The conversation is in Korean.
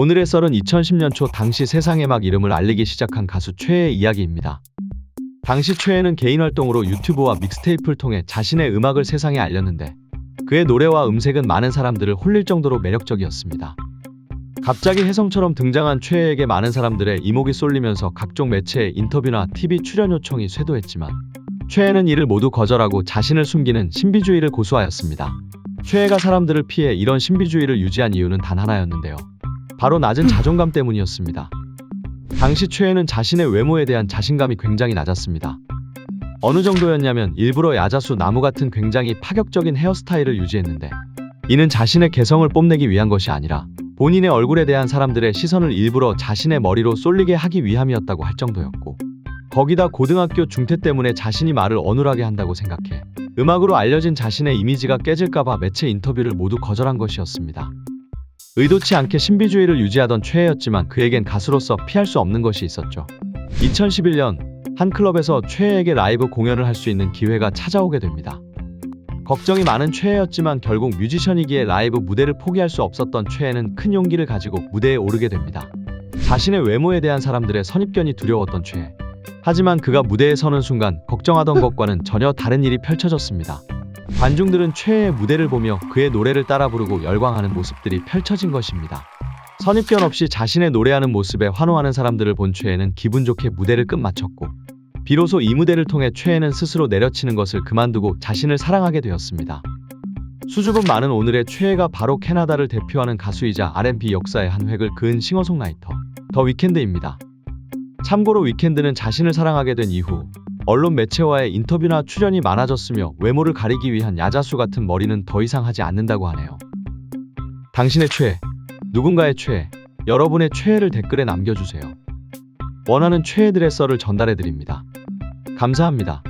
오늘의 썰은 2010년 초 당시 세상에 막 이름을 알리기 시작한 가수 최애의 이야기입니다. 당시 최애는 개인 활동으로 유튜브와 믹스테이프를 통해 자신의 음악을 세상에 알렸는데 그의 노래와 음색은 많은 사람들을 홀릴 정도로 매력적이었습니다. 갑자기 혜성처럼 등장한 최애에게 많은 사람들의 이목이 쏠리면서 각종 매체의 인터뷰나 TV 출연 요청이 쇄도했지만 최애는 이를 모두 거절하고 자신을 숨기는 신비주의를 고수하였습니다. 최애가 사람들을 피해 이런 신비주의를 유지한 이유는 단 하나였는데요. 바로 낮은 자존감 때문이었습니다. 당시 최애는 자신의 외모에 대한 자신감이 굉장히 낮았습니다. 어느 정도였냐면 일부러 야자수 나무 같은 굉장히 파격적인 헤어스타일을 유지했는데 이는 자신의 개성을 뽐내기 위한 것이 아니라 본인의 얼굴에 대한 사람들의 시선을 일부러 자신의 머리로 쏠리게 하기 위함이었다고 할 정도였고 거기다 고등학교 중퇴 때문에 자신이 말을 어눌하게 한다고 생각해 음악으로 알려진 자신의 이미지가 깨질까봐 매체 인터뷰를 모두 거절한 것이었습니다. 의도치 않게 신비주의를 유지하던 최애였지만 그에겐 가수로서 피할 수 없는 것이 있었죠. 2011년 한 클럽에서 최애에게 라이브 공연을 할 수 있는 기회가 찾아오게 됩니다. 걱정이 많은 최애였지만 결국 뮤지션이기에 라이브 무대를 포기할 수 없었던 최애는 큰 용기를 가지고 무대에 오르게 됩니다. 자신의 외모에 대한 사람들의 선입견이 두려웠던 최애. 하지만 그가 무대에 서는 순간 걱정하던 것과는 전혀 다른 일이 펼쳐졌습니다. 관중들은 최애의 무대를 보며 그의 노래를 따라 부르고 열광하는 모습들이 펼쳐진 것입니다. 선입견 없이 자신의 노래하는 모습에 환호하는 사람들을 본 최애는 기분 좋게 무대를 끝마쳤고 비로소 이 무대를 통해 최애는 스스로 내려치는 것을 그만두고 자신을 사랑하게 되었습니다. 수줍음 많은 오늘의 최애가 바로 캐나다를 대표하는 가수이자 R&B 역사의 한 획을 그은 싱어송라이터 더 위켄드입니다. 참고로 위켄드는 자신을 사랑하게 된 이후 언론 매체와의 인터뷰나 출연이 많아졌으며 외모를 가리기 위한 야자수 같은 머리는 더 이상 하지 않는다고 하네요. 당신의 최애, 누군가의 최애, 여러분의 최애를 댓글에 남겨주세요. 원하는 최애들의 썰을 전달해드립니다. 감사합니다.